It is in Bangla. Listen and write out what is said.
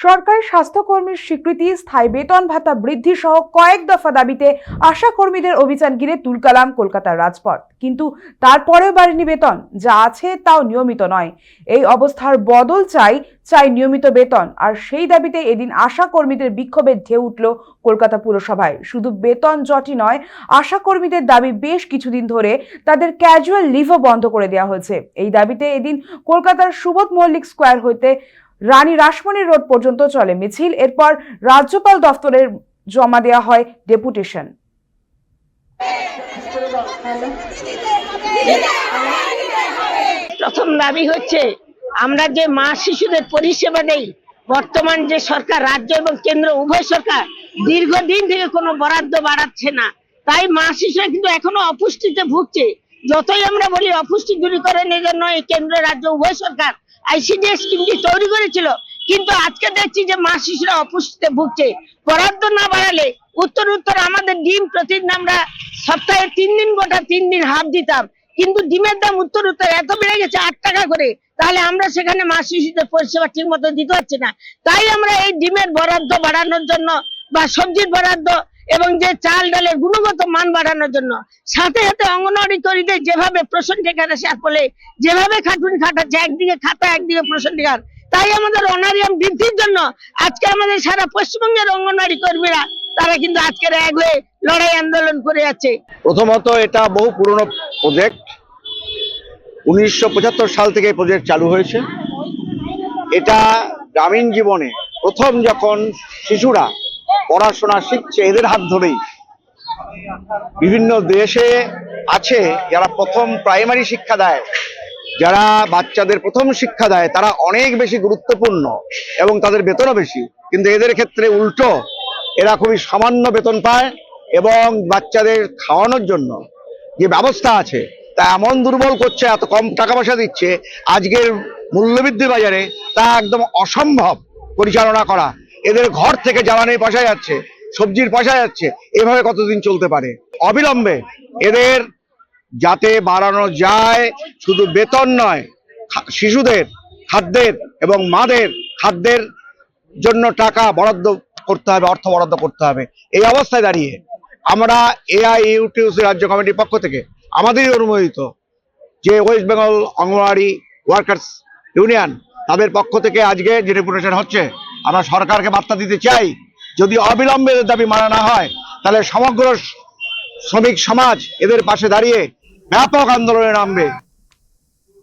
সরকারি স্বাস্থ্যকর্মীর স্বীকৃতি, স্থায়ী বেতন ভাতা বৃদ্ধি সহ কয়েক দফা দাবিতে আশা কর্মীদের অভিযান ঘিরে তুলকালাম কলকাতার রাজপথ। কিন্তু তারপরেও বাড়েনি বেতন, যা আছে তাও নিয়মিত নয়। এই অবস্থার বদল চাই চাই নিয়মিত বেতন। আর সেই দাবিতে এদিন আশা কর্মীদের বিক্ষোভের ঢেউ উঠল কলকাতা পুরসভায়। শুধু বেতন জটি নয়, আশা কর্মীদের দাবি বেশ কিছুদিন ধরে তাদের ক্যাজুয়াল লিভও বন্ধ করে দেওয়া হয়েছে। এই দাবিতে এদিন কলকাতার সুবোধ মল্লিক স্কোয়ার হইতে রানী রাসমণি রোড পর্যন্ত চলে মিছিল। এরপর রাজ্যপাল দফতরের জমা দেওয়া হয় ডেপুটেশন। প্রথম দাবি হচ্ছে, আমরা যে মা শিশুদের পরিষেবা দেই, বর্তমান যে সরকার, রাজ্য এবং কেন্দ্র, উভয় সরকার দীর্ঘদিন থেকে কোনো বরাদ্দ বাড়াচ্ছে না। তাই মা শিশুরা কিন্তু এখনও অপুষ্টিতে ভুগছে। যতই আমরা বলি অপুষ্টি দূরীকরণের জন্য এই কেন্দ্র, রাজ্য, উভয় সরকার আইসিডিএস স্কিমটি তৈরি করেছিল। কিন্তু আজকে দেখছি যে মা শিশুরা অপুষ্টিতে ভুগছে। বরাদ্দ না বাড়ালে উত্তর উত্তর আমাদের ডিম প্রতিদিন আমরা সপ্তাহে তিন দিন গোটা তিন দিন হাফ দিতাম। কিন্তু ডিমের দাম উত্তর উত্তর এত বেড়ে গেছে আট টাকা করে, তাহলে আমরা সেখানে মা শিশুদের পরিষেবা ঠিক মতো দিতে পারছি না। তাই আমরা এই ডিমের বরাদ্দ বাড়ানোর জন্য বা সবজির বরাদ্দ এবং যে চাল ডালের গুণগত মান বাড়ানোর জন্য, সাথে সাথে অঙ্গনওয়াড়ি কর্মীদের যেভাবে প্রশ্ন টেকার ফলে, যেভাবে খাটুনি খাটাচ্ছে একদিকে খাতা একদিকে প্রশ্ন তাই আমাদের অনারিয়াম বৃদ্ধির জন্য আজকে আমাদের সারা পশ্চিমবঙ্গের অঙ্গনওয়াড়ি কর্মীরা, তারা কিন্তু আজকের এক হয়ে লড়াই আন্দোলন করে যাচ্ছে। প্রথমত এটা বহু পুরনো প্রজেক্ট উনিশশো পঁচাত্তর সাল থেকে প্রজেক্ট চালু হয়েছে। এটা গ্রামীণ জীবনে প্রথম যখন শিশুরা পড়াশোনা শিখছে এদের হাত ধরেই। বিভিন্ন দেশে আছে যারা প্রথম প্রাইমারি শিক্ষা দেয়, যারা বাচ্চাদের প্রথম শিক্ষা দেয়, তারা অনেক বেশি গুরুত্বপূর্ণ এবং তাদের বেতনও বেশি। কিন্তু এদের ক্ষেত্রে উল্টো, এরা খুবই সামান্য বেতন পায় এবং বাচ্চাদের খাওয়ানোর জন্য যে ব্যবস্থা আছে, তা এমন দুর্বল করছে, এত কম টাকা পয়সা দিচ্ছে, আজকের মূল্যবৃদ্ধি বাজারে তা একদম অসম্ভব পরিচালনা করা। এদের ঘর থেকে জ্বালানির পয়সা যাচ্ছে, সবজির পয়সা যাচ্ছে, এভাবে কতদিন চলতে পারে? অবিলম্বে এদের যাতে বাড়ানো যায়, শুধু বেতন নয় শিশুদের, খাদ্যের এবং মাদের খাদ্যের জন্য টাকা বরাদ্দ করতে হবে, অর্থ বরাদ্দ করতে হবে। এই অবস্থায় দাঁড়িয়ে আমরা এআই ইউটিউসি রাজ্য কমিটির পক্ষ থেকে আমাদেরই অনুমোদিত যে West Bengal Anganwadi workers union তাদের পক্ষ থেকে আজকে যে ডেপুটেশন হচ্ছে আমরা সরকারকে বার্তা দিতে চাই, যদি অবিলম্বে দাবি মানা না হয়, তাহলে সমগ্র শ্রমিক সমাজ এদের পাশে দাঁড়িয়ে ব্যাপক আন্দোলনে নামবে।